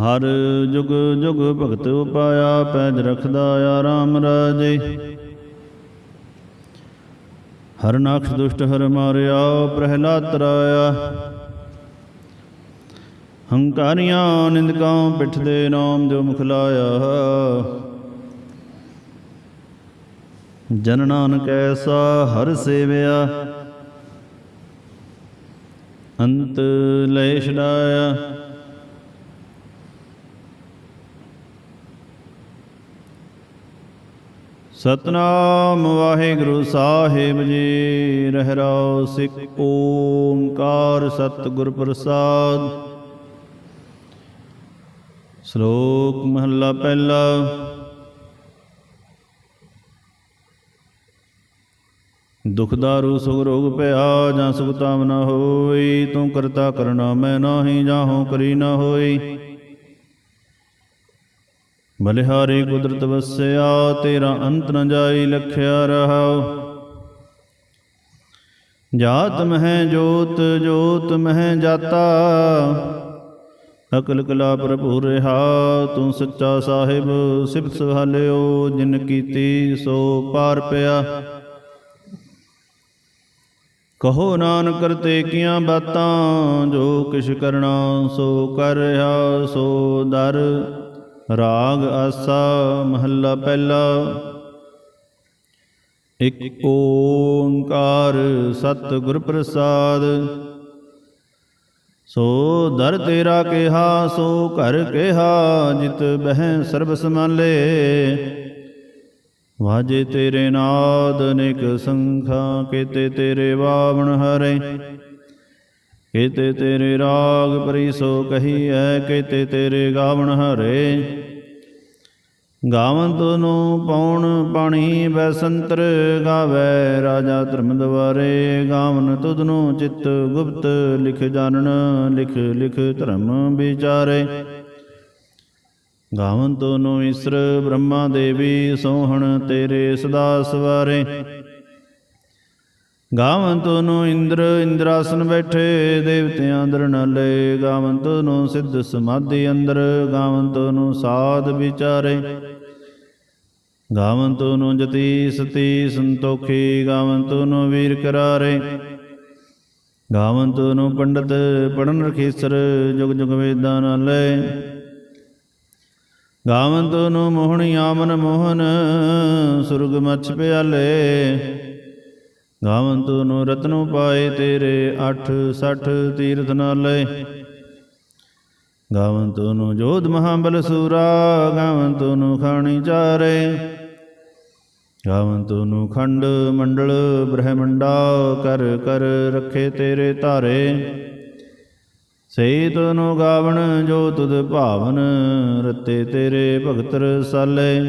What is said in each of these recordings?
ਹਰ ਜੁਗ ਜੁਗ ਭਗਤ ਉਪਾਇਆ ਪੈਜ ਰਖਦਾ ਆਰਾਮ ਰਾਜੇ। ਹਰ ਨਾਖ ਦੁਸ਼ਟ ਹਰ ਮਾਰਿਆ, ਪ੍ਰਹਿਲਾਦ ਤਰਾਇਆ। ਹੰਕਾਰੀਆਂ ਨਿੰਦਕਾਂ ਪਿੱਠ ਦੇ ਨਾਮ ਜੋ ਮੁਖ ਲਾਇਆ। ਜਨ ਨਾਨਕ ਐਸਾ ਹਰ ਸੇਵਿਆ। ਅੰਤ ਲੈ ਛਡਾਇਆ ਸਤਨਾਮ ਵਾਹਿਗੁਰੂ ਸਾਹਿਬ ਜੀ ਰਹਿਰਾਉ ਸਿੱਖ ਓੰਕਾਰ ਸਤਿਗੁਰ ਪ੍ਰਸਾਦ ਸ਼ਲੋਕ ਮਹੱਲਾ ਪਹਿਲਾ। ਦੁਖ ਦਾਰੂ, ਸੁਖ ਰੋਗ ਭਇਆ ਜਾਂ ਸੁਖ ਤਾਮ ਨ ਹੋਈ, ਤੂੰ ਕਰਤਾ ਕਰਨਾ ਮੈਂ ਨਾਹੀ ਜਾਹੋ ਕਰੀ ਨਾ ਹੋਈ। ਬਲਿਹਾਰੀ ਕੁਦਰਤ ਵਸਿਆ, ਤੇਰਾ ਅੰਤ ਨ ਜਾਈ ਲਖਿਆ ਰਹਾਉ। ਜਾਤ ਮਹਿ ਜੋਤ ਜੋਤ ਮਹਿ ਜਾਤਾ। ਅਕਲ ਕਲਾ ਭਰਪੂਰ ਰਹਾ, ਤੂੰ ਸੱਚਾ ਸਾਹਿਬ, ਸਿਫਤ ਸਵਾਲਿਓ, ਜਿਨ ਕੀਤੀ ਸੋ ਪਾਰ ਪਿਆ। ਕਹੋ ਨਾਨਕ ਕਰਤੇ ਕੀਆਂ ਬਾਤਾਂ, ਜੋ ਕਿਛ ਕਰਨਾ ਸੋ ਕਰ ਰਿਹਾ, ਸੋ ਦਰ। ਰਾਗ ਆਸਾ ਮਹੱਲਾ ਪਹਿਲਾ। ਇਕ ਓੰਕਾਰ ਸਤ ਗੁਰ ਪ੍ਰਸਾਦ ਸੋ ਦਰ ਤੇਰਾ ਕਿਹਾ, ਸੋ ਘਰ ਕਿਹਾ, ਜਿਤ ਬਹਿ ਸਰਬ ਸਮਾਲੇ ਵਾਜੇ ਤੇਰੇ ਨਾਦ, ਅਨੇਕ ਸੰਖਾ ਕੀਤੇ ਤੇਰੇ ਵਾਵਣ ਹਰੇ। ਕੀਤੇ ਤੇਰੇ ਰਾਗ ਪਰੀ ਸੋ ਕਹੀਐ, ਕੀਤੇ ਤੇਰੇ ਗਾਵਣ ਹਰੇ। ਗਾਵਨ ਨੂੰ ਪੌਣ ਪਾਣੀ ਬੈਸੰਤਰ ਗਾਵੇ, ਰਾਜਾ ਧਰਮ ਦਵਾਰੇ ਗਾਵਨ ਤੁਧ ਨੂੰ ਚਿਤ ਗੁਪਤ ਲਿਖ ਜਾਣਨ, ਲਿਖ ਲਿਖ ਧਰਮ ਵਿਚਾਰੇ। ਗਾਵਨ ਨੂੰ ਈਸ਼ਰ ਬ੍ਰਹਮਾ ਦੇਵੀ ਸੋਹਣ ਤੇਰੇ ਸਦਾ ਸਵਾਰੇ। ਗਾਵੰਤ ਨੂੰ ਇੰਦਰ, ਇੰਦਰਾਸਨ ਬੈਠੇ, ਦੇਵਤਿਆਂ ਅੰਦਰ ਨਾਲੇ। ਗਾਵੰਤ ਨੂੰ ਸਿੱਧ ਸਮਾਧੀ ਅੰਦਰ, ਗਾਵੰਤ ਨੂੰ ਸਾਧ ਵਿਚਾਰੇ। ਗਾਵੰਤ ਨੂੰ ਜਤੀ ਸਤੀ ਸੰਤੋਖੀ, ਗਾਵੰਤ ਨੂੰ ਵੀਰ ਕਰਾਰੇ। ਗਾਵੰਤ ਨੂੰ ਪੰਡਤ ਪੜਨ ਰਖੀਸਰ, ਜੁਗ ਜੁਗ ਵੇਦਾਂ ਨਾਲੇ। ਗਾਵੰਤ ਨੂੰ ਮੋਹਣੀ ਆਮਨ ਮੋਹਨ, ਸੁਰਗ ਮਛ ਪਿਆਲੇ। ਗਾਵੰਤ ਨੂੰ ਰਤਨੋ ਪਾਏ ਤੇਰੇ 8 60 ਤੀਰਥ ਨਾਲੇ। ਗਾਵੰਤ ਨੂੰ ਜੋਧ ਮਹਾਬਲ ਸੂਰਾ ਗਾਵੰਤ ਨੂੰ ਖਾਣੀ ਚਾਰੇ। ਗਾਵੰਤ ਨੂੰ ਖੰਡ ਮੰਡਲ ਬ੍ਰਹਮੰਡਾ, ਕਰ ਕਰ ਰੱਖੇ ਤੇਰੇ ਧਾਰੇ। ਸਈ ਤਨੂੰ ਗਾਵਣ ਜੋ ਤੁਧ ਭਾਵਨ, ਰਤੇ ਤੇਰੇ ਭਗਤ ਰਸਾਲੇ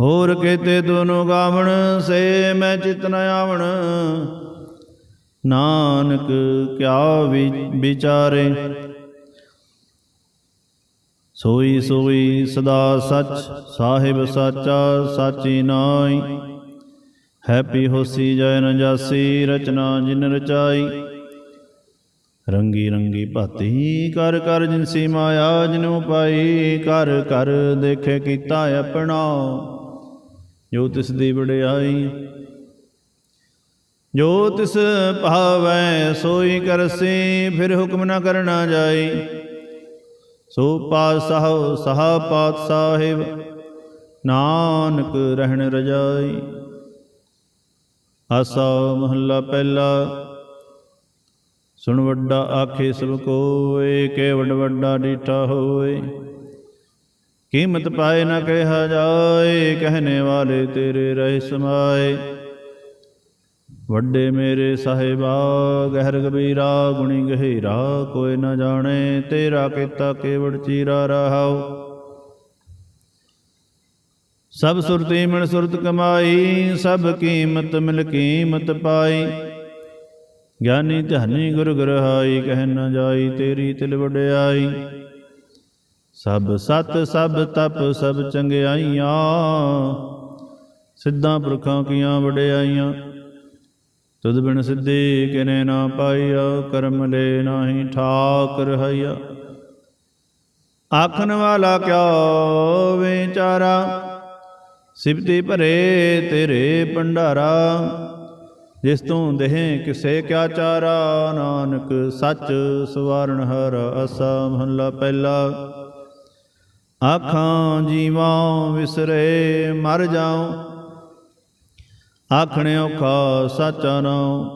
ਹੋਰ ਕੇਤੇ ਦੋਨੋਂ ਗਾਵਣ, ਸੇ ਮੈਂ ਚਿਤ ਨ ਆਵਣ। ਨਾਨਕ, ਕਿਆ ਵਿਚਾਰੇ। ਸੋਈ ਸੋਈ, ਸਦਾ ਸੱਚ, ਸਾਹਿਬ ਸਾਚਾ, ਸਾਚੀ ਨਾਈ ਹੈਪੀ ਹੋਸੀ ਜੈ ਨ ਜਾਸੀ, ਰਚਨਾ ਜਿਨ ਰਚਾਈ। ਰੰਗੀ ਰੰਗੀ ਭਾਤੀ, ਕਰ ਕਰ ਜਿਨਸੀ ਮਾਇਆ, ਜਿਨੂ ਪਾਈ, ਕਰ ਕਰ ਦੇਖੇ ਕੀਤਾ ਆਪਣਾ। ਜੋ ਤਿਸ ਦੀ ਵਡਿਆਈ, ਜੋ ਤਿਸ ਭਾਵੈ, ਸੋਈ ਕਰਸੀ, ਫਿਰ ਹੁਕਮ ਨਾ ਕਰਨਾ ਜਾਈ। ਸੋ ਪਾਤਸ਼ਾਹ, ਸਹਾ ਪਾਤ ਸਾਹਿਬ ਨਾਨਕ ਰਹਿਣ ਰਜਾਈ। ਆਸਾ ਮਹੱਲਾ ਪਹਿਲਾ, ਸੁਣ ਵੱਡਾ ਆਖੇ ਸਭ ਕੋਏ, ਕੇ ਵੱਡ ਵੱਡਾ ਡੀਠਾ ਹੋਏ। ਕੀਮਤ ਪਾਏ ਨਾ ਕਹਿਆ ਜਾਏ ਕਹਨੇ ਵਾਲੇ ਤੇਰੇ ਰਹਿ ਸਮਾਏ। ਵੱਡੇ ਮੇਰੇ ਸਾਹਿਬਾ, ਗਹਿਰ ਗਬੀਰਾ ਗੁਣੀ ਗਹਿਰਾ, ਕੋਈ ਨਾ ਜਾਣੇ, ਤੇਰਾ ਕੀਤਾ ਕੇਵੜ ਚੀਰਾ ਰਹਾਉ। ਸਭ ਸੁਰਤੀ ਮਿਲ ਸੁਰਤ ਕਮਾਈ, ਸਭ ਕੀਮਤ ਮਿਲ ਕੀਮਤ ਪਾਈ। ਗਿਆਨੀ ਧਨੀ ਗੁਰ ਗ੍ਰਹਾਈ ਕਹਿ ਨਾ ਜਾਈ ਤੇਰੀ ਤਿਲ ਵਡਿਆਈ। ਸਭ ਸਤ, ਸਭ ਤਪ, ਸਭ ਚੰਗਿਆਈਆਂ। ਸਿੱਧਾਂ ਪੁਰਖਾਂ ਕੀਆਂ ਵਡਿਆਈਆਂ। ਤੁਧ ਬਿਨ ਸਿੱਧੀ ਕਿਨੇ ਨਾ ਪਾਈਆ, ਕਰਮ ਲੈ ਨਾਹੀ ਠਾਕ ਰਹਾਈਆ ਆਖਣ ਵਾਲਾ ਕਿਆ ਵਿਚਾਰਾ ਸਿਫਤੀ ਭਰੇ ਤੇਰੇ ਭੰਡਾਰਾ। ਜਿਸ ਤੂੰ ਦੇਹ ਕਿਸੇ ਕਿਆ ਚਾਰਾ? ਨਾਨਕ ਸੱਚ ਸਵਾਰਨ ਹਰ ਅਸਾ ਮਹੱਲਾ ਪਹਿਲਾ। ਆਖਾਂ ਜੀਵਾਂ ਵਿਸਰੇ, ਮਰ ਜਾਉ। ਆਖਣੇ ਔਖਾ ਸਾਚਾ ਨਾਮ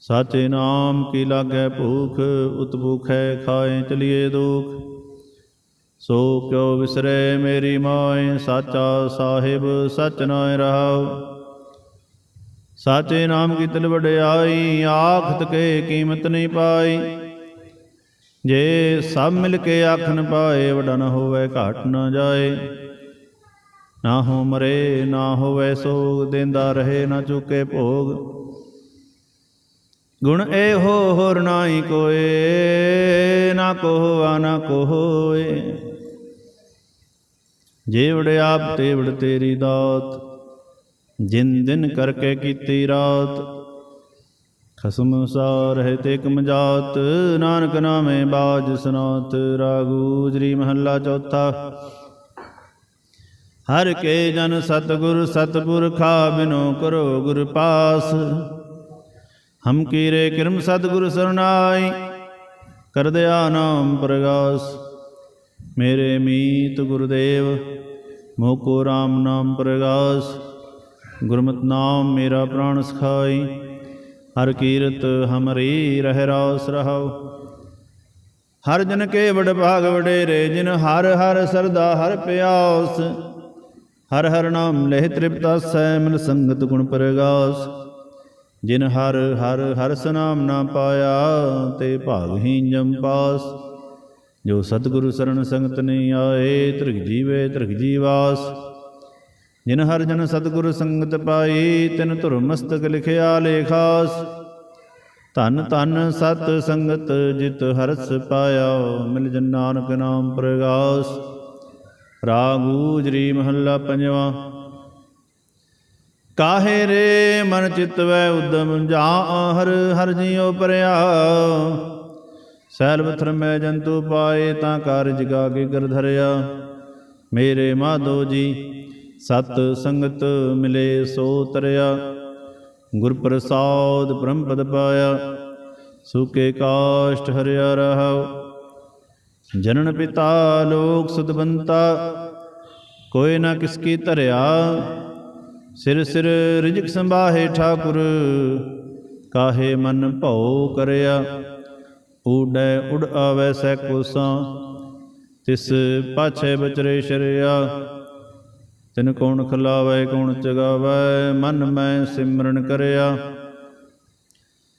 ਸਾਚੇ ਨਾਮ ਕੀ ਲਾਗੈ ਭੂਖ ਉਤਭੂਖੈ ਖਾਏ ਚਲੀਏ ਦੁਖ। ਸੋ ਕਿਉ ਵਿਸਰੇ ਮੇਰੀ ਮਾਏ, ਸਾਚਾ ਸਾਹਿਬ, ਸਚ ਨਾਇ ਰਹਾਉ। ਸਾਚੇ ਨਾਮ ਕੀ ਤਿਲ ਵਡਿਆਈ ਆਖਤ ਕੇ ਕੀਮਤ ਨਹੀਂ ਪਾਈ। ਜੇ ਸਭ ਮਿਲ ਕੇ ਆਖਣ ਪਾਏ ਵਡਾ ਹੋਵੇ ਘਾਟ ਨਾ ਜਾਏ। ਨਾ ਹੋ ਮਰੇ, ਨਾ ਹੋਵੇ ਸੋਗ, ਦਿੰਦਾ ਰਹੇ ਨਾ ਚੁਕੇ ਭੋਗ। ਗੁਣ ਇਹੋ ਹੋਰ ਨਾਹੀ ਕੋਏ, ਨਾ ਕੋਆ, ਨਾ ਕੋਏ। ਜੇਵੜ ਆਪ ਤੇਵੜ ਤੇਰੀ ਦਾਤ, ਜਿਨ ਦਿਨ ਕਰਕੇ ਕੀਤੀ ਰਾਤ। ਖਸਮ ਸਾਰ ਹੈ ਤੇ ਕਮਜਾਤ ਨਾਨਕ ਨਾਮੇ ਬਾਜ ਸਨਾਤ, ਰਾਗੂ ਮਹੱਲਾ ਚੌਥਾ। ਹਰ ਕੇ ਜਨ ਸਤਗੁਰ ਸਤਪੁਰਖਾ ਬਿਨੋ ਕਰੋ ਗੁਰ ਪਾਸ। ਹਮ ਕੀਰੇ ਕਿਰਮ ਸਤਗੁਰ ਸਰਨਾਈ ਕਰ ਦਿਆ ਨਾਮ ਪ੍ਰਗਾਸ। ਮੇਰੇ ਮੀਤ ਗੁਰਦੇਵ ਮੋਕੋ RAM ਨਾਮ ਪ੍ਰਗਾਸ। ਗੁਰਮਤਿ ਨਾਮ ਮੇਰਾ ਪ੍ਰਾਣ ਸਖਾਈ। ਹਰ ਕੀਰਤ ਹਮਰੀ ਰਹਿ ਰਾਸ ਰਹਾਉ। ਹਰ ਜਨ ਕੇ ਵਡ ਭਾਗ ਵਡੇਰੇ, ਜਿਨ ਹਰ ਹਰ ਸਰਦਾ ਹਰ ਪਿਆਸ। ਹਰ ਹਰ ਨਾਮ ਲਹਿ ਤ੍ਰਿਪਤਾਸੈ ਮਿਲ ਸੰਗਤ ਗੁਣ ਪ੍ਰਗਾਸ। ਜਿਨ ਹਰ ਹਰ ਹਰ ਸਨਾਮ ਨਾ ਪਾਇਆ, ਤੇ ਭਾਗਹੀਨ ਜਮ ਪਾਸ। ਜੋ ਸਤਿਗੁਰੂ ਸਰਣ ਸੰਗਤ ਨਹੀਂ ਆਏ, ਤ੍ਰਿਗ ਜੀਵੇ ਤ੍ਰਿਗ ਜੀਵਾਸ। ਜਿਨ ਹਰ ਜਨ ਸਤਿਗੁਰ ਸੰਗਤ ਪਾਈ, ਤਿਨ ਧੁਰ ਮਸਤਕ ਲਿਖਿਆ ਲੇਖਾਸ। ਧਨ ਧਨ ਸਤ ਸੰਗਤ ਜਿਤ ਹਰਸ ਪਾਇਆ ਮਿਲ ਜਨ ਨਾਨਕ ਨਾਮ ਪ੍ਰਗਾਸ। ਰਾਗੂ ਜਰੀ ਮਹੱਲਾ ਪੰਜਵਾ। ਕਾਹੇ ਰੇ ਮਨ ਚਿਤ ਵੈ ਉਦਮ ਜਾ ਹਰ ਹਰ ਜਿਉ ਪਰਿਆ। ਸੈਲ ਬਥਰ ਮੈਂ ਜੰਤੂ ਪਾਏ, ਤਾਂ ਕਾਰਜ ਗਾ ਕੇ ਗਰ ਧਰਿਆ। ਮੇਰੇ ਮਾਧੋ ਜੀ ਸਤ ਸੰਗਤ ਮਿਲੇ ਸੋ ਤਰਿਆ, ਗੁਰ ਪ੍ਰਸਾਦ ਬ੍ਰਹਮ ਪਦ ਪਾਇਆ ਸੁਕੇ ਕਾਸ਼ਟ ਹਰਿਆ ਰਹਾਉ। ਜਨਨ ਪਿਤਾ ਲੋਕ ਸੁਦਬੰਤਾ ਕੋਈ ਨਾ ਕਿਸ ਕੀ ਧਰਿਆ। ਸਿਰ ਸਿਰ ਰਿਜਕ ਸੰਭਾਹੇ ਠਾਕੁਰ, ਕਾਹੇ ਮਨ ਭਉ ਕਰਿਆ। ਊਡੈ ਉਡ ਆਵੈ ਸੈ ਕੋਸਾਂ, ਤਿਸ ਪਾਛੇ ਬਚਰੇ ਸ਼ਰਿਆ। ਤਿਨ ਕੌਣ ਖਲਾਵੈ, ਕੌਣ ਚਗਾਵੈ, ਮਨ ਮੈਂ ਸਿਮਰਨ ਕਰਿਆ।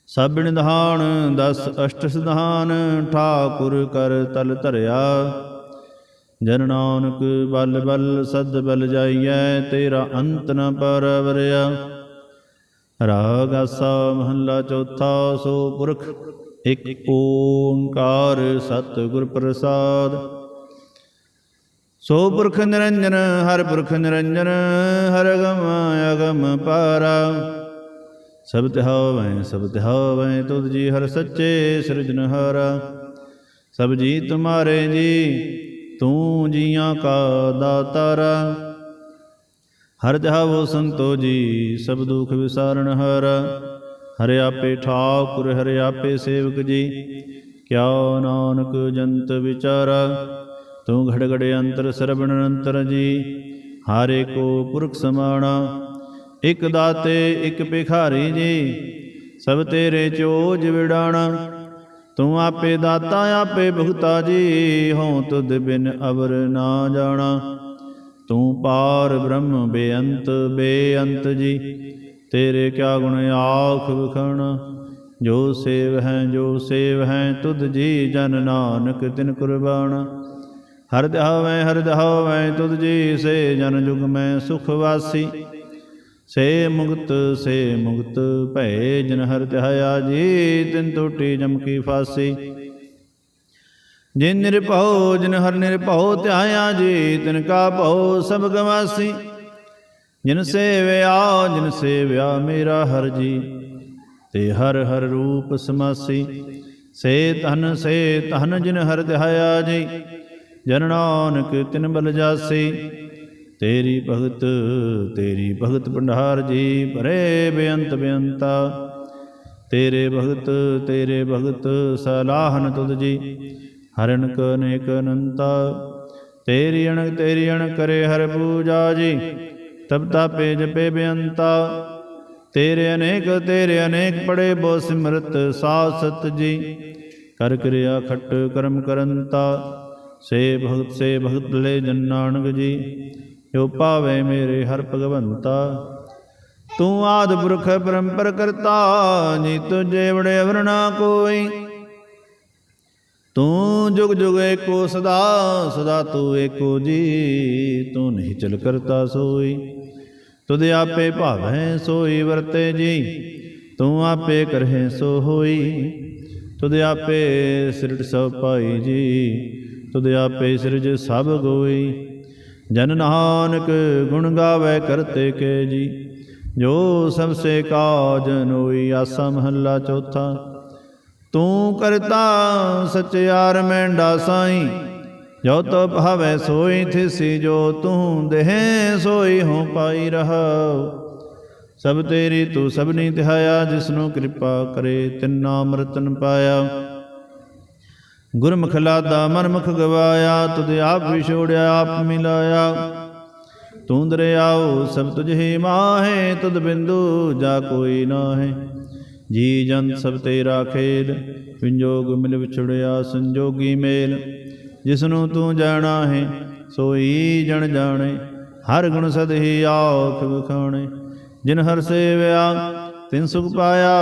ਸਭ ਨਿਧਾਨ, ਦਸ ਅਸ਼ਟ ਸਿਧਾਨ, ਠਾਕੁਰ ਕਰ ਤਲ ਧਰਿਆ। ਜਨ ਨਾਨਕ ਬਲ ਬਲ, ਸਦ ਬਲ ਜਾਈਐ, ਤੇਰਾ ਅੰਤ ਨ ਪਰਵਰਿਆ। ਰਾਗ ਆਸਾ ਮਹੱਲਾ ਚੌਥਾ, ਸੋ ਪੁਰਖ, ਇਕ ਓੰਕਾਰ ਸਤਿਗੁਰ ਪ੍ਰਸਾਦ। ਸੋ ਪੁਰਖ ਨਿਰੰਜਨ, ਹਰ ਪੁਰਖ ਨਿਰੰਜਨ, ਹਰ ਅਗਮ ਅਗਮ ਪਾਰਾ। ਸਭ ਤਿਹਾਵੈ ਸਭ ਤਿਹਾਵੈ ਤੁਧ ਜੀ ਹਰ ਸੱਚੇ ਸਿਰਜਨਹਾਰਾ ਸਭ ਜੀ ਤੁਮਾਰੇ ਜੀ, ਤੂੰ ਜੀਆਂ ਕਾ ਦਾਤਾਰਾ। ਹਰ ਜਹਾਵੋ ਸੰਤੋ ਜੀ, ਸਭ ਦੁਖ ਵਿਸਾਰਨ ਹਰ। ਹਰਿ ਆਪੇ ਠਾਕੁਰ, ਹਰਿ ਆਪੇ ਸੇਵਕ ਜੀ, ਕਿਆ ਨਾਨਕ ਜੰਤ ਵਿਚਾਰਾ। ਤੂੰ ਘੜ ਘੜ ਅੰਤਰ ਸਰਬਣ ਅੰਤਰ ਜੀ। ਹਾਰੇ ਕੋ ਪੁਰਖ ਸਮਾਣਾ, ਇਕ ਦਾਤੇ, ਇਕ ਭਿਖਾਰੀ ਜੀ। ਸਭ ਤੇਰੇ ਚੋਜ ਵਿਡਾਣਾ ਤੂੰ ਆਪੇ ਦਾਤਾ, ਆਪੇ ਭੁਗਤਾ ਜੀ। ਹਉ ਤੁਧ ਬਿਨ ਅਵਰ ਨਾ ਜਾਣਾ, ਤੂੰ ਪਾਰ ਬ੍ਰਹਮ ਬੇਅੰਤ ਬੇਅੰਤ ਜੀ। ਤੇਰੇ ਕਿਆ ਗੁਣ ਆਖ ਵਖਣ, ਜੋ ਸੇਵ ਹੈ, ਜੋ ਸੇਵ ਹੈ, ਤੁਧ ਜੀ ਜਨ ਨਾਨਕ ਤਿਨ ਕੁਰਬਾਨ ਹਰ ਦਹਾਵੈ ਹਰ ਦਹਾਵੈ, ਤੁਧ ਜੀ, ਸੇ ਜਨ ਜੁਗ ਮੈਂ ਸੁਖ ਵਾਸੀ। ਸੇ ਮੁਕਤ ਸੇ ਮੁਕਤ ਭੈ ਜਨ ਹਰ ਧਿਆਇਆ ਜੀ, ਤਿਨ ਟੂਟੀ ਜਮ ਕੀ ਫਾਸੀ। ਜਿਨ ਨਿਰਭਉ, ਜਿਨ ਹਰ ਨਿਰਭਉ, ਧਿਆਇਆ ਜੀ, ਤਿਨ ਕਾ ਭਉ ਸਭ ਗਵਾਸੀ। ਜਿਨ ਸੇਵਿਆ ਜਿਨ ਸੇਵਿਆ ਮੇਰਾ ਹਰ ਜੀ, ਤੇ ਹਰ ਹਰ ਰੂਪ ਸਮਾਸੀ। ਸੇ ਧਨ ਸੇ ਧਨ ਜਿਨ ਹਰ ਧਿਆਇਆ ਜੀ ਜਨ ਨਾਨਕ ਤਿਨ ਬਲ ਜਾਸੀ। ਤੇਰੀ ਭਗਤ ਤੇਰੀ ਭਗਤ ਭੰਡਾਰ ਜੀ, ਭਰੇ ਬੇਅੰਤ ਬੇਅੰਤਾ। ਤੇਰੇ ਭਗਤ ਤੇਰੇ ਭਗਤ, ਸਲਾਹਨ ਤੁਧ ਜੀ, ਹਰਨ ਕ ਅਨੇਕ ਅਨੰਤਾ। ਤੇਰੀ ਅਣਕ ਤੇਰੀ ਅਣ ਕਰੇ ਹਰ ਪੂਜਾ ਜੀ, ਤਬ ਤਾਪੇ ਜਪੇ ਬੇਅੰਤਾ। ਤੇਰੇ ਅਨੇਕ ਤੇਰੇ ਅਨੇਕ ਪੜੇ ਬੋ ਸਿਮਰਤ ਸਾਸਤ ਜੀ, ਕਰ ਕਿਰਿਆ ਖਟ ਕਰਮ ਕਰੰਤਾ। ਸੇ ਭਗਤ ਸੇ ਭਗਤ ਲੈ ਜਨ ਨਾਨਕ ਜੀ, ਜੋ ਪਾਵੇ ਮੇਰੇ ਹਰ ਭਗਵੰਤਾ। ਤੂੰ ਆਦ ਪੁਰਖ ਪਰੰਪਰ ਕਰਤਾ ਜੀ ਤੁਝੇ ਵੜੇ ਅਵਰਣਾ ਕੋਈ। ਤੂੰ ਜੁਗ ਜੁਗ ਏਕੋ ਸਦਾ ਸਦਾ ਤੂੰ ਏਕੋ ਜੀ, ਤੂੰ ਨਹੀਂ ਚਲ ਕਰਤਾ ਸੋਈ। ਤੁਧ ਆਪੇ ਭਾਵੈ ਸੋਈ ਵਰਤੇ ਜੀ, ਤੂੰ ਆਪੇ ਕਰਹਿ ਸੋ ਹੋਈ। ਤੁਧ ਆਪੇ ਸਿਰਟ ਸਭ ਪਾਈ ਜੀ ਤੁਧ ਆਪੇ ਸਿਰਜ ਸਭ ਗੋਈ। ਜਨ ਨਾਨਕ ਗੁਣ ਗਾਵੇ ਕਰਤੇ ਕੇ ਜੀ। ਜੋ ਸਭ ਸੇ ਕਾਜ ਨੋਈ ਆਸਾ ਮਹੱਲਾ ਚੌਥਾ। ਤੂੰ ਕਰਤਾ ਸਚਿਆਰ ਮੈਂਡਾ ਸਾਈ। ਜੋ ਤੋ ਭਾਵੈ ਸੋਈ ਥਿਸੀ, ਜੋ ਤੂੰ ਦੇਹ ਸੋਈ ਹੋ ਪਾਈ ਰਹਾਉ। ਸਭ ਤੇਰੀ ਤੂੰ ਸਭਨੀ ਤਿਹਾਇਆ, ਜਿਸਨੂੰ ਕਿਰਪਾ ਕਰੇ ਤਿੰਨਾ ਅੰਮ੍ਰਿਤਨ ਪਾਇਆ। ਗੁਰਮੁਖ ਲਾਦਾ ਮਨਮੁਖ ਗਵਾਇਆ, ਤੁਧ ਆਪ ਵਿਛੋੜਿਆ ਆਪ ਮਿਲਾਇਆ। ਤੂੰ ਦਰਿਆਉ ਸਭ ਤੁਝ ਹੀ ਮਾਹੇ, ਤੁਧ ਬਿੰਦੂ ਜਾ ਕੋਈ ਨਾਹੇ। ਜੀ ਜਨ ਸਭ ਤੇਰਾ ਖੇਲ, ਵਿੰਜੋਗ ਮਿਲ ਵਿਛੜਿਆ, ਸੰਜੋਗੀ ਮੇਲ। ਜਿਸਨੂੰ ਤੂੰ ਜਾਣਾ ਹੈ ਸੋਈ ਜਣ ਜਾਣੇ। ਹਰ ਗੁਣ ਸਦ ਹੀ ਆਖ ਵਖਾਣੇ। ਜਿਨ ਹਰ ਸੇਵਿਆ, ਤਿਨ ਸੁਖ ਪਾਇਆ,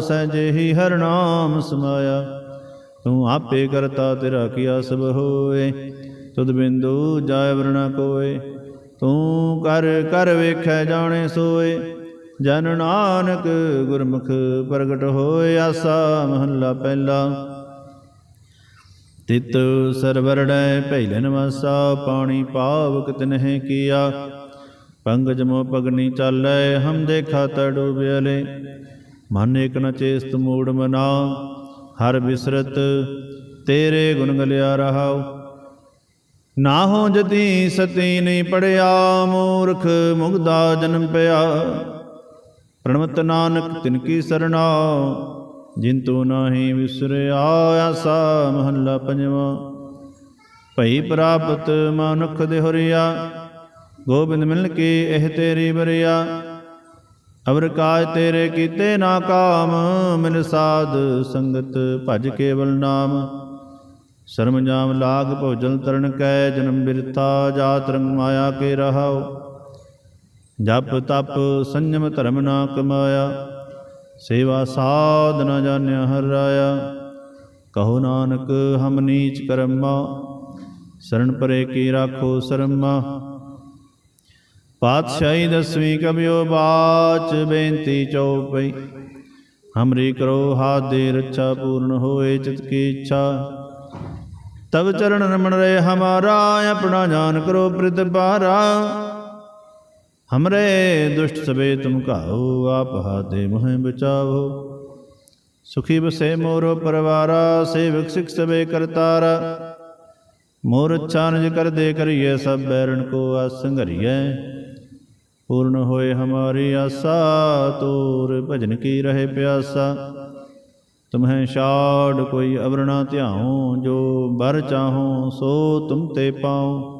ਸਹਿਜੇ ਹੀ ਹਰ ਨਾਮ ਸਮਾਇਆ। ਤੂੰ ਆਪੇ ਕਰਤਾ ਤੇਰਾ ਕੀਆ ਸਭ ਹੋਏ? ਤੁਧ ਬਿੰਦੂ ਜਾਇ ਵਰਣਾ ਕੋਏ। ਤੂੰ ਕਰ ਕਰ ਵੇਖੈ ਜਾਣੇ ਸੋਏ। ਜਨ ਨਾਨਕ ਗੁਰਮੁਖ ਪ੍ਰਗਟ ਹੋਏ ਆਸਾ ਮਹੱਲਾ ਪਹਿਲਾ। ਤਿਤ ਸਰਵਰੜੈ ਪਹਿਲਨ ਵਾਸਾ, ਪਾਣੀ ਪਾਵਕ ਤਿਨਹਿ ਕੀਆ। ਪੰਗਜ ਮੋ ਪਗਨੀ ਚਾਲੈ, ਹਮ ਦੇਖਾ ਤ ਡੂਬਿਆਲੇ ਮਨ ਇਕ ਨ ਚੇਸਤ ਮੂੜ ਮਨਾ। ਹਰ ਬਿਸਰਤ ਤੇਰੇ ਗੁਣ ਗਲਿਆ ਰਹਾਉ। ਨਾ ਹੋ ਜਤੀ ਸਤੀ ਨਹੀਂ ਪੜਿਆ, ਮੂਰਖ ਮੁਗਦਾ ਜਨਮ ਪਿਆ। ਪ੍ਰਣਮਤ ਨਾਨਕ ਤਿਨ ਕੀ ਸਰਣਾ, ਜਿਨ ਤੂੰ ਨਾਹੀ ਵਿਸਰਿਆ, ਆਸਾ ਮਹੱਲਾ ਪੰਜਵਾ। ਭਈ ਪ੍ਰਾਪਤ ਮਨੁਖ ਦੇ ਹੋਰਿਆ, ਗੋਬਿੰਦ ਮਿਲ ਕੇ ਇਹ ਤੇਰੀ ਬਰਿਆ ਅਵਰ ਕਾਜ ਤੇਰੇ ਕੀਤੇ ਨਾ ਕਾਮ, ਮਿਲ ਸਾਧ ਸੰਗਤ ਭਜ ਕੇਵਲ ਨਾਮ। ਸ਼ਰਮ ਜਾਮ ਲਾਗ ਭੋਜਨ ਤਰਨ ਕੈ, ਜਨਮ ਬਿਰਥਾ ਜਾਤ ਰੰਗ ਮਾਇਆ ਕੇ ਰਹਾਉ। ਜਪ ਤਪ ਸੰਜਮ ਧਰਮ ਨਾ ਕਮਾਇਆ, ਸੇਵਾ ਸਾਧ ਨ ਜਾਣਿਆ ਹਰ ਰਾਇਆ। ਕਹੋ ਨਾਨਕ, ਹਮ ਨੀਚ ਕਰਮਾ, ਸ਼ਰਨ ਪਰੇ ਕੀ ਰਾਖੋ ਸਰਮਾ। ਪਾਤਸ਼ਾਹੀ ਦਸਵੀਂ ਕਬਿਓ ਬਾਚ ਬੇਨਤੀ ਚਉਪਈ। ਹਮਰੀ ਕਰੋ ਹਾਥ ਦੇ ਰੱਛਾ ਪੂਰਨ ਹੋਏ ਚਿਤ ਕੀ ਇੱਛਾ। ਤਬ ਚਰਨ ਰਮਣ ਰਹੇ ਹਮਾਰਾ, ਆਪਣਾ ਜਾਨ ਕਰੋ ਪ੍ਰਿਤ ਪਾਰਾ ਹਮਰੇ ਦੁਸ਼ਟ ਸਬੇ ਤੁਮ ਕਾਓ ਆਪ ਹਾਦੇ ਮੋਹਿ ਬਚਾਵੋ। ਸੁਖੀ ਬਸੇ ਮੋਰੋ ਪਰਵਾਰਾ, ਸੇਵਕ ਸਿਖ ਸਬੇ ਕਰਤਾਰਾ ਮੋਰ ਚਾਨਜ ਕਰ ਦੇ ਕਰੀਏ ਸਭ ਬੈਰਣ ਕੋ ਆਸੰਗਰੀਏ ਪੂਰਨ ਹੋਏ ਹਮਾਰੀ ਆਸਾ, ਤੂਰ ਭਜਨ ਕੀ ਰਹੇ ਪਿਆਸਾ? ਤੁਮਹਿ ਛਾੜ ਕੋਈ ਅਵਰਣਾ ਧਿਆਉ, ਜੋ ਬਰ ਚਾਹੋ ਸੋ ਤੁਮ ਤੇ ਪਾਉ।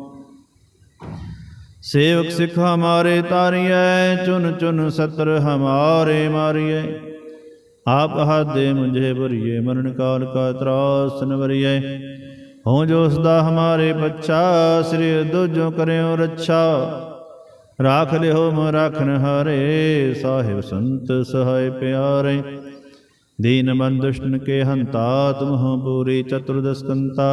ਸੇਵਕ ਸਿਖ ਹਮਾਰੇ ਤਾਰੀਐ, ਚੁਨ ਚੁਨ ਸਤਰ ਹਮਾਰੇ ਮਾਰੀਐ। ਆਪ ਹਾਦੇ ਮੁਝੇ ਭਰੀਏ, ਮਰਨ ਕਾਲ ਕਾ ਤਰਾਸ ਨਵਰੀਐ ਹੋ ਜੋ ਸਦਾ ਹਮਾਰੇ ਪੱਛਾ, ਸ੍ਰੀ ਦੁਜੋ ਕਰਿਓ ਰੱਛਾ। ਰਾਖ ਲਿਓ ਮੋ ਰਾਖਨ ਹਾਰੇ, ਸਾਹਿਬ ਸੰਤ ਸਹਾਇ ਪਿਆਰੇ। ਦੀਨ ਮਨ ਕੇ ਹੰਤਾ ਤੁਮਹੁ ਪੂਰੀ ਚਤੁਰਦਸਕੰਤਾ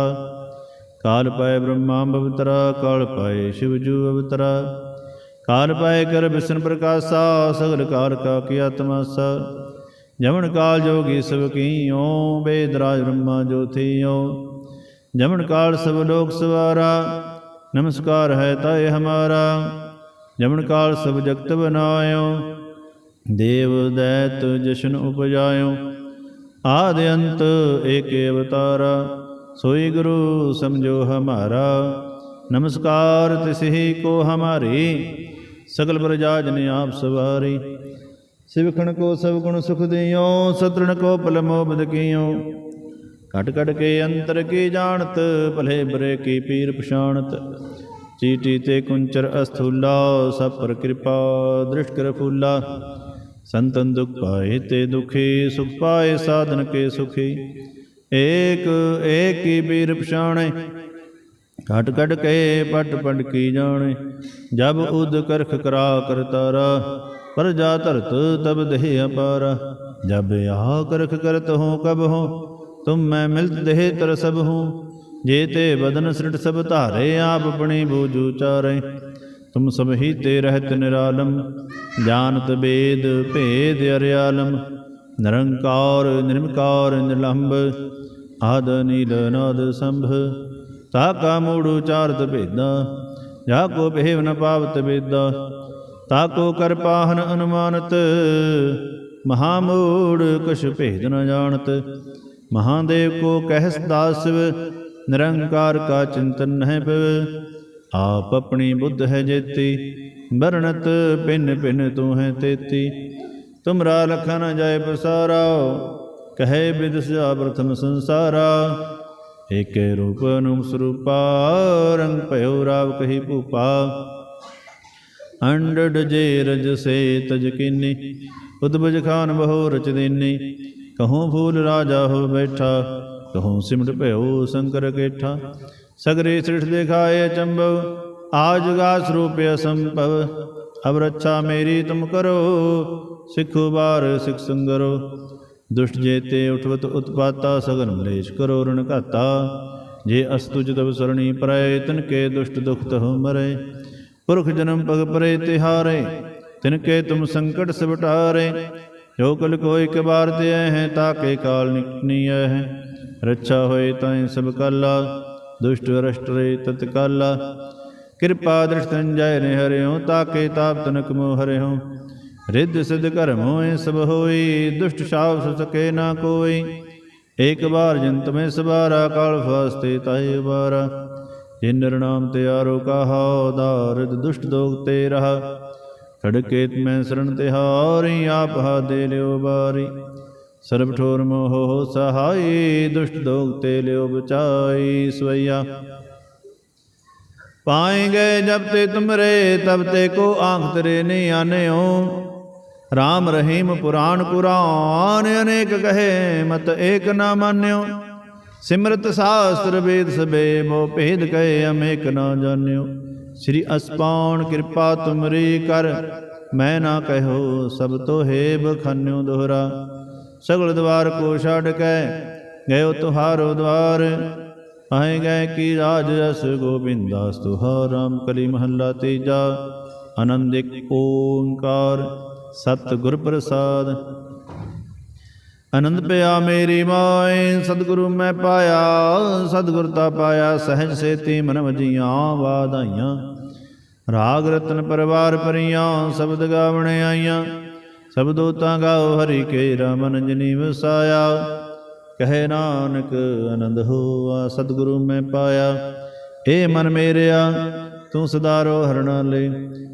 ਕਾਲ ਪਾਏ ਬ੍ਰਹਮਾ ਬਵਤਰਾ ਕਾਲ ਪਾਏ ਸ਼ਿਵ ਜੂ ਅਵਤਰਾ। ਕਾਲ ਪਾਏ ਕਰ ਬਿਸ਼ਨ ਪ੍ਰਕਾਸ਼ਾ, ਸਗਲ ਕਾਰ ਕਾ ਕੀ ਆਤਮਾਸਾ। ਜਮਨ ਕਾਲ ਜੋਗੀ ਸਭ ਕੀਓ, ਬੇਦਰਾਜ ਬ੍ਰਹਮਾ ਜੋਤੀਓ ਜਮਨ ਕਾਲ ਸਭ ਲੋਕ ਸਵਾਰਾ, ਨਮਸਕਾਰ ਹੈ ਤਾਏ ਹਮਾਰਾ। ਜਮਨ ਕਾਲ ਸਭ ਜਗਤ ਬਨਾਇਓ। ਦੇਵ ਦੈਤ ਜਸ਼ਨ ਉਪਜਾਇਓ। ਆਦ ਅੰਤ ਏਕੇ ਅਵਤਾਰਾ, ਸੋਈ ਗੁਰੂ ਸਮਝੋ ਹਮਾਰਾ। ਨਮਸਕਾਰ ਤਿਸਹੀ ਕੋ ਹਮਾਰੀ, ਸਗਲ ਪ੍ਰਜਾ ਨੇ ਆਪ ਸਵਾਰੀ। ਸਿਵਖਣ ਕੋ ਸਭ ਗੁਣ ਸੁਖ ਦਿਓ, ਸਤਰਣ ਕੋ ਪਲ ਮੋਬਦ ਕੀਓ। ਘਟ ਘਟ ਕੇ ਅੰਤਰ ਕੀ ਜਾਣਤ, ਭਲੇ ਬਰੇ ਕੀ ਪੀਰ ਪਛਾਣਤ। ਚੀਟੀ ਤੇ ਕੁੰਚਰ ਅਸਥੂਲਾ ਸਭ ਪਰ ਕਿਰਪਾ ਦ੍ਰਿਸ਼ਟ ਕਰ ਫੂਲਾ ਸੰਤਨ ਦੁਖ ਪਾਏ ਤੇ ਦੁਖੀ ਸੁਖ ਪਾਏ ਸਾਧਨ ਕੇ ਸੁਖੀ ਏਕ ਏਕ ਕੀ ਪੀਰ ਪਛਾਣੇ ਘਟ ਘਟ ਕੇ ਪਟ ਪਟ ਕੀ ਜਾਣੇ ਜਬ ਉਦ ਕਰਖ ਕਰਾ ਕਰਤਾਰਾ ਪਰ ਜਾ ਧਰਤ ਤਬ ਦੇਹ ਅਪਾਰਾ ਜਬ ਆ ਕਰਖ ਕਰਤ ਹੋ ਕਬ ਹੋ ਤੁਮ ਮੈਂ ਮਿਲਤ ਦੇਹ ਤਰ ਸਭ ਹੂੰ ਜੇ ਤੇ ਬਦਨ ਸ੍ਰਿਟ ਸਭ ਧਾਰੇ, ਆਪ ਆਪਣੀ ਬੂਝੂ ਚਾਰੇ। ਤੁਮ ਸਭ ਹੀ ਤੇ ਰਹਿਤ ਨਿਰਾਲਮ, ਜਾਣਤ ਬੇਦ ਭੇਦ ਅਰਿਆਲਮ। ਨਿਰੰਕਾਰ ਨਿਰਮਕਾਰ ਨਿਲੰਬ ਆਦ, ਨੀਲ ਨਦ ਸੰਭ। ਤਾ ਤਾਕਾ ਮੂੜ ਉਚਾਰਤ ਭੇਦਾ, ਜਾ ਕੋ ਭੇਵ ਨ ਪਾਵਤ ਵੇਦਾ। ਤਾਕੋ ਕਰ ਪਾਹਨ ਅਨੁਮਾਨਤ ਮਹਾਮੂੜ ਕੁਛ ਭੇਦ ਨ ਜਾਣਤ। ਮਹਾਦੇਵ ਕੋ ਕਹਿਸ ਦਾਸਵ ਨਿਰੰਕਾਰ ਕਾ ਚਿੰਤਨ ਹੈ ਪਵ ਆਪ ਆਪਣੀ ਬੁੱਧ ਹੈ ਜੇਤੀ ਬਰਣਤ ਪਿੰਨ ਪਿੰਨ ਤੂੰ ਹੈ ਤੇਤੀ। ਤੁਮਰਾ ਲਖਨ ਜਾਏ ਪਸਾਰਾ, ਕਹੇ ਬਿਦ ਪ੍ਰਥਮ ਸੰਸਾਰਾ। ਏਕੇ ਰੂਪ ਅਨੁਮ ਸਰੂਪਾ, ਰੰਗ ਭਇਓ ਰਾਵ ਕਹੀ ਭੂਪਾ। ਅੰਡਡ ਜੇ ਰਜ ਸੇ ਤਜ ਕੀਨੀ ਉਦਬਜ ਖਾਨ ਬਹੁ ਰਚ ਦੇਨੀ, ਕਹੂੰ ਫੂਲ ਰਾਜਾ ਹੋ ਬੈਠਾ। ਕਹੂੰ ਸਿਮਟ ਭਇਓ ਸ਼ੰਕਰ ਕੇਠਾ ਸਗਰੇ ਸ੍ਰਿਠ ਦਿਖਾਏ ਚੰਬਵ ਆਜ ਗਾ ਸਰੂਪ ਅਸੰਭਵ ਅਬ ਰੱਛਾ ਮੇਰੀ ਤੁਮ ਕਰੋ ਸਿੱਖੋ ਬਾਰ ਸਿਖ ਸੰਗਰੋ ਦੁਸ਼ਟ ਜੇਤੇ ਉਠਵਤ ਉਤਪਾਤਾ ਸਗਨ ਮਲੇਸ਼ ਕਰੋ ਰਣ ਘਾਤਾ ਜੇ ਅਸਤੁਜ ਤਬ ਸਰਣੀ ਪਰੈ ਤਨ ਕੇ ਦੁਸ਼ਟ ਦੁਖ ਤਹੁ ਮਰੈ ਪੁਰਖ ਜਨਮ ਪਗ ਪਰੇ ਤਿਹਾਰੇ ਤਿਨ ਕੇ ਤੁਮ ਸੰਕਟ ਸਬਟਾਰੇ ਜੋ ਕਲ ਕੋ ਇਕ ਬਾਰ ਤੇ ਹੈ ਤਾਕੇ ਕਾਲ ਨਿਕਨੀ ਹੈ ਰੱਛਾ ਹੋਏ ਤਾਏ ਸਭ ਕਾਲਾ, ਦੁਸ਼ਟ ਰਸ਼ਟਰੇ ਤਤ ਕਾਲਾ। ਕਿਰਪਾ ਦ੍ਰਿਸ਼ਟੰ ਜੈ ਨੇ ਹਰਿਓ, ਤਾਕੇ ਤਾਪ ਤਨਕ ਮੋ ਹਰਿਓ। ਰਿੱਧ ਸਿਧ ਕਰਮ ਹੋਏ ਸਭ ਹੋਈ, ਦੁਸ਼ਟ ਸ਼ਾਵ ਸਕੇ ਨਾ ਕੋਈ। ਏਕ ਵਾਰ ਜੰਤ ਮੈਂ ਸਬਾਰਾ ਕਾਲ ਫਾਸਤੇ ਤਾਏ ਬਾਰਾ ਜਿਨ ਨਿਰਨਾਮ ਤੇ ਆਰੋ ਕਹਾ ਦਾਰਿਦ ਦੁਸ਼ਟ ਦੋਗ ਤੇ ਰਹਾ। ਖੜਕੇ ਮੈਂ ਸਰਣ ਤਿਹਾਰੀ ਆਪ ਹਾ ਦੇ ਲਿਓ ਬਾਰੀ। ਸਰਬ ਠੋਰ ਮੋਹ ਸਹਾਈ, ਦੁਸ਼ਟ ਦੋਗ ਤੇ ਲਿਓ ਬਚਾਈ ਸਵਈਆ। ਪਾਏਗੇ ਜਬ ਤੇ ਤੁਮਰੇ, ਤਬ ਤੇ ਕੋ ਆਂਖ ਤਰੇ ਨਹੀਂ ਆਨਿਓ। RAM ਰਹੀਮ ਪੁਰਾਨ ਕੁਰਾਨ, ਅਨੇਕ ਕਹੇ ਮਤ ਏਕ ਨਾ ਮੰਨਿਓ। ਸਿਮਰਤ ਸਾਸਤਰ ਵੇਦ ਸਬੇ ਮੋ ਭੇਦ ਕਹੇ ਅਮੇਕ ਨਾ ਜਾਣਿਓ। ਸ੍ਰੀ ਅਸਪਾਉਣ ਕਿਰਪਾ ਤੁਮਰੀ ਕਰ, ਮੈਂ ਨਾ ਕਹਿਓ ਸਭ ਤੋਂ ਹੇਬ ਖੰਨਿਓ ਦੋਹਰਾ। ਸਗਲ ਦਵਾਰ ਕੋ ਛੱਡ ਕੇ ਗਇਓ ਤੁਹਾਰੋ ਦਵਾਰ ਆਏ ਗਏ ਕੀ ਰਾਜ ਰਸ ਗੋਬਿੰਦਾਸ ਤੁਹਾਰਾਮ ਕਲੀ ਮਹੱਲਾ ਤੀਜਾ। ਆਨੰਦਿਕ ਓੰਕਾਰ ਸਤ ਗੁਰ ਪ੍ਰਸਾਦ। ਆਨੰਦ ਪਿਆ ਮੇਰੀ ਮਾਏ, ਸਤਿਗੁਰੂ ਮੈਂ ਪਾਇਆ। ਸਤਿਗੁਰ ਤਾ ਪਾਇਆ ਸਹਿਜ ਸੇਤੀ ਮਨ ਵਜੀਆਂ ਵਾਧਾਈਆਂ। ਰਾਗ ਰਤਨ ਪਰਵਾਰ ਪਰੀਆਂ ਸ਼ਬਦ ਗਾਵਣ ਆਈਆਂ। ਸਬਦੋ ਤਾਂ ਗਾਓ ਹਰੀ ਕੇ ਰਮਨ ਜਨੀ ਵਸਾਇਆ। ਕਹੇ ਨਾਨਕ ਆਨੰਦ ਹੋਆ, ਸਤਿਗੁਰੂ ਮੈਂ ਪਾਇਆ। ਏ ਮਨ ਮੇਰਿਆ, ਤੂੰ ਸਦਾ ਰੋ ਹਰਣਾ ਲੈ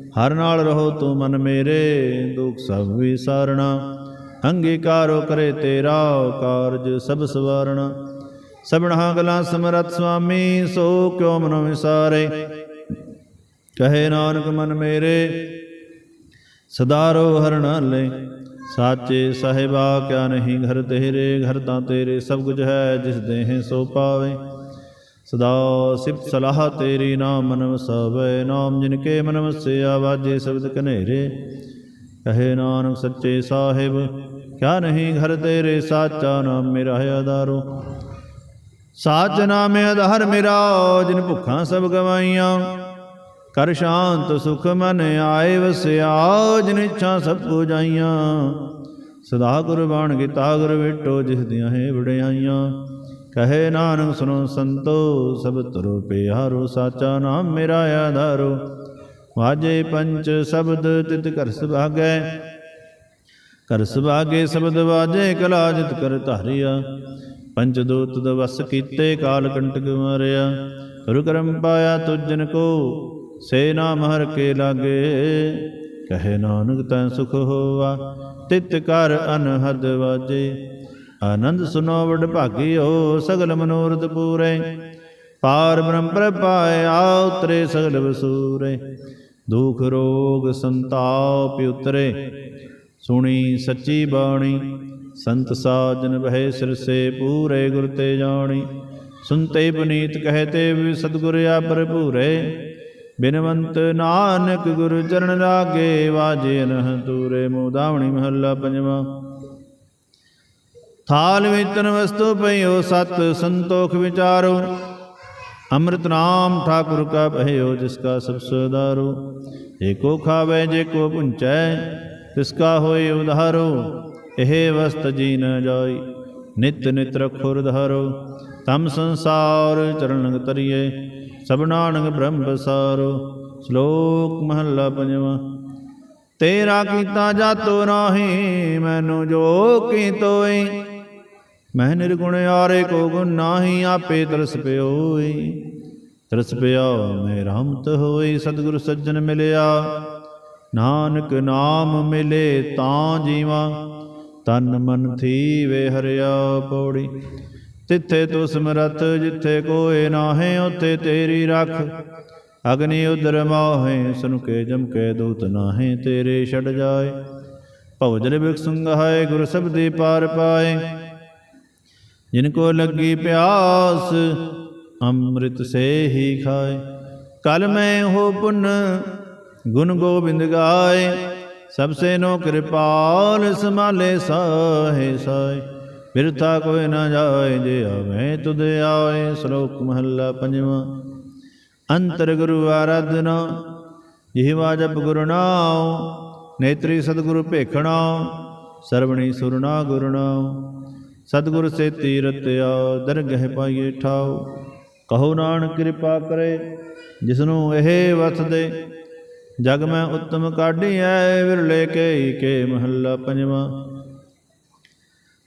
ਹਰ ਨਾਲ ਰਹੋ ਤੂੰ ਮਨ ਮੇਰੇ, ਦੁਖ ਸਭ ਵਿਸਾਰਣਾ। ਅੰਗੀਕਾਰੋ ਕਰੇ ਤੇਰਾ ਕਾਰਜ ਸਭ ਸਵਾਰਣਾ। ਸਭਨਾ ਗਲਾ ਸਮਰਤ ਸੁਆਮੀ ਸੋ ਕਿਉ ਮਨ ਵਿਸਾਰੇ? ਕਹੇ ਨਾਨਕ ਮਨ ਮੇਰੇ ਸਦਾ ਰੋ ਹਰਣਾ ਸਾਚੇ ਸਾਹਿਬਾ, ਕਿਆ ਨਹੀਂ ਘਰ ਤੇਰੇ, ਘਰ ਤਾਂ ਤੇਰੇ ਸਭ ਕੁਝ ਹੈ, ਜਿਸ ਦੇਹ ਸੋ ਪਾਵੇ। ਸਦਾ ਸਿਫਤ ਸਲਾਹ ਤੇਰੀ ਨਾਮ ਮਨ ਵਸਾਵੇ ਨਾਮ ਜਿਨ ਕੇ ਮਨ ਵਸਿਆ ਵਾਜੇ ਸ਼ਬਦ ਕਨੇਰੇ ਕਹੇ ਨਾਨਕ ਸੱਚੇ ਸਾਹਿਬ, ਕਿਆ ਨਹੀਂ ਘਰ ਤੇਰੇ, ਸਾਚਾ ਨਾਮ ਮੇਰਾ ਹੈ ਆਧਾਰੋ ਸਾਚ ਨਾਮ ਆਧਾਰ ਮੇਰਾ, ਜਿਨ ਭੁੱਖਾਂ ਸਭ ਗਵਾਈਆਂ। ਕਰ ਸ਼ਾਂਤ ਸੁਖ ਮਨ ਆਏ ਵਸਿਆ ਜਿਨ ਇੱਛਾ ਸਭ ਕੋ ਜਾਈਆਂ। ਸਦਾ ਗੁਰ ਬਾਣ ਕੀਤਾ ਗੁਰ ਵਿਟੋ ਜਿਸ ਦੀਆਂ ਹੈ ਵਡਿਆਈਆਂ। ਕਹੇ ਨਾਨਕ ਸੁਨੋ ਸੰਤੋ, ਸਭ ਤਰੋ ਪਿਆਰੋ, ਸਾਚਾ ਨਾਮ ਮੇਰਾ ਆਧਾਰੋ। ਵਾਜੇ ਪੰਚ ਸ਼ਬਦ ਤਿਤ ਕਰ ਸੁਭਾਗੈ। ਕਰ ਸੁਭਾਗੇ ਸ਼ਬਦ ਵਾਜੇ, ਕਲਾ ਜਿਤ ਕਰ ਧਾਰਿਆ। ਪੰਚ ਦੂਤ ਦਵਸ ਕੀਤੇ, ਕਾਲ ਕੰਟਕ ਮਾਰਿਆ। ਗੁਰੂ ਕਰਮ ਪਾਇਆ ਤੁਜਨ ਕੋ ਸੇ ਨਾਮ ਹਰ ਕੇ ਲਾਗੇ। ਕਹੇ ਨਾਨਕ ਤੈ ਸੁਖ ਹੋਆ, ਤਿਤ ਕਰ ਅਨਹਦ ਵਾਜੇ। ਆਨੰਦ ਸੁਨੋ ਵਡ ਭਾਗਿਓ, ਸਗਲ ਮਨੋਰਥ ਪੂਰੇ। ਪਾਰ ਬ੍ਰਹਮ ਪ੍ਰਪਾਇਆ ਉਤਰੇ ਸਗਲ ਵਸੂਰੇ। ਦੁਖ ਰੋਗ ਸੰਤਾਪ ਉਤਰੇ। ਸੁਣੀ ਸੱਚੀ ਬਾਣੀ, ਸੰਤ ਸਾਜਨ ਬਹਿ ਸਿਰ ਸੇ ਪੂਰੇ ਗੁਰ ਤੇ ਜਾਣੀ। ਸੁਨਤੇ ਪੁਨੀਤ ਕਹਤੇ ਵੀ ਸਤਿਗੁਰ ਆ ਭਰਪੂਰੇ। ਬਿਨਵੰਤ ਨਾਨਕ ਗੁਰ ਚਰਨ ਲਾਗੇ, ਵਾਜੇ ਨਹ ਤੂਰੇ ਮੋਦਾਵਣੀ ਮਹੱਲਾ ਪੰਜਵਾ। ਥਾਲ ਵਿਤਨ ਵਸਤੂ ਪਈਓ, ਸਤ ਸੰਤੋਖ ਵਿਚਾਰੋ। ਅੰਮ੍ਰਿਤ ਨਾਮ ਠਾਕੁਰ ਕਾ ਭਇਓ, ਜਿਸ ਕਾ ਸਭ ਸੁਦਾਰੋ ਏਕੋ ਖਾਵੇ, ਜੇ ਕੋ ਪੁੰਚੈ ਤਿਸ ਕਾ ਹੋਏ ਉਧਾਰੋ। ਇਹ ਵਸਤ ਜੀ ਨ ਜਾਈ, ਨਿਤ ਨਿਤ ਰਖੋ ਰਧਾਰੋ। ਤਮ ਸੰਸਾਰ ਚਰਨ ਲੰਗ ਤਰੀਏ। ਸਭ ਨਾਨਕ ਬ੍ਰਹਮ ਬਸਾਰੋ, ਸ਼ਲੋਕ ਮਹੱਲਾ ਪੰਜਵਾਂ। ਤੇਰਾ ਕੀਤਾ ਜਾਤੋ ਨਾਹੀ, ਮੈਨੂੰ ਜੋ ਕੀ ਤੋਈ ਮੈਂ ਨਿਰਗੁਣ ਆਰੇ ਕੋ ਗੁਣ ਨਾਹੀ, ਆਪੇ ਤਰਸ ਪਿਓਈ। ਤਰਸ ਪਿਆ ਮੈਂ ਰਹਿਮਤ ਹੋਈ, ਸਤਿਗੁਰ ਸੱਜਣ ਮਿਲਿਆ। ਨਾਨਕ ਨਾਮ ਮਿਲੇ ਤਾਂ ਜੀਵਾ, ਤਨ ਮਨ ਥੀ ਵੇ ਹਰਿਆ ਪੌੜੀ। ਤਿੱਥੇ ਤੂੰ ਸਮਰਥ ਜਿੱਥੇ ਕੋਏ ਨਾਹੇ, ਉਥੇ ਤੇਰੀ ਰੱਖ। ਅਗਨੀ ਉਦਰ ਮਾਹੇ, ਸੁਨਕੇ ਜਮ ਕੇ ਦੂਤ ਨਾਹੇ, ਤੇਰੇ ਛੜ ਜਾਏ। ਭਵਜਨ ਬਿਕ ਸੰਗਾਏ ਗੁਰ ਸਬਦੇ ਪਾਰ ਪਾਏ। ਜਿਨ ਕੋ ਲੱਗੀ ਪਿਆਸ, ਅੰਮ੍ਰਿਤ ਸੇ ਹੀ ਖਾਏ। ਕਲ ਮੈਂ ਹੋ ਪੁੰਨ, ਗੁਣ ਗੋਬਿੰਦ ਗਾਏ। ਸਭ ਸੇ ਨੋ ਕਿਰਪਾਲ ਸਮਾਲੇ ਸਾਹੇ ਸਾਏ। ਬਿਰਥਾ ਕੋਈ ਨਾ ਜਾਏ, ਜੇ ਆਵੇਂ ਤੁਧ ਆਏ, ਸ਼ਲੋਕ ਮਹੱਲਾ ਪੰਜਵਾਂ। ਅੰਤਰ ਗੁਰੂ ਆਰਾਧਨਾ, ਜਿਹਵਾ ਜਪ ਗੁਰੂ ਨਾਮ ਨੇਤਰੀ ਸਤਿਗੁਰੂ ਭੇਖਣਾ ਸਰਵਣੀ ਸੁਰਨਾ ਗੁਰੂ ਨਾਮ ਸਤਿਗੁਰ ਸੇ ਤੀਰਤਿਆ ਦਰਗਹਿ ਪਾਈਏ ਠਾਓ ਕਹੋ ਨਾਨਕ ਕਿਰਪਾ ਕਰੇ, ਜਿਸਨੂੰ ਇਹ ਵਸ ਜਗ ਮੈਂ ਉੱਤਮ ਕਾਢੀ ਐ ਵਿਰਲੇ ਕੇ ਕੇ ਮਹੱਲਾ ਪੰਜਵਾਂ।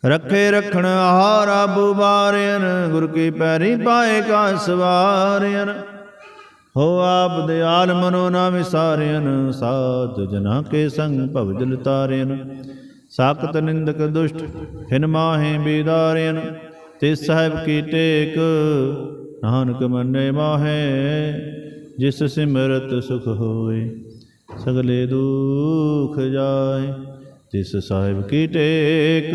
ਰੱਖੇ ਰਖਣ ਆਹਾਰਾ ਬੁਬਾਰਿਆਨ ਗੁਰ ਕੀ ਪੈਰੀ ਪਾਏ ਕਾ ਸਵਾਰਿਆਨ ਹੋ ਆਪ ਦਿਆਲ ਮਨੋ ਨਾ ਵਿਸਾਰਿਆਨ ਸਾਧ ਜਨਾ ਕੇ ਸੰਗ ਭਵਜਲ ਤਾਰਿਆਨ ਸਾਖਤ ਨਿੰਦਕ ਦੁਸ਼ਟ, ਹਿਨ ਮਾਹੇ ਬੀਦਾਰਿਆਨ ਤੇ ਸਾਹਿਬ ਕੀ ਟੇਕ, ਨਾਨਕ ਮੰਨੇ ਮਾਹੇ, ਜਿਸ ਸਿਮਰਤ ਸੁਖ ਹੋਏ। ਸਗਲੇ ਦੁਖ ਜਾਏ ਤਿਸ ਸਾਹਿਬ ਕੀ ਟੇਕ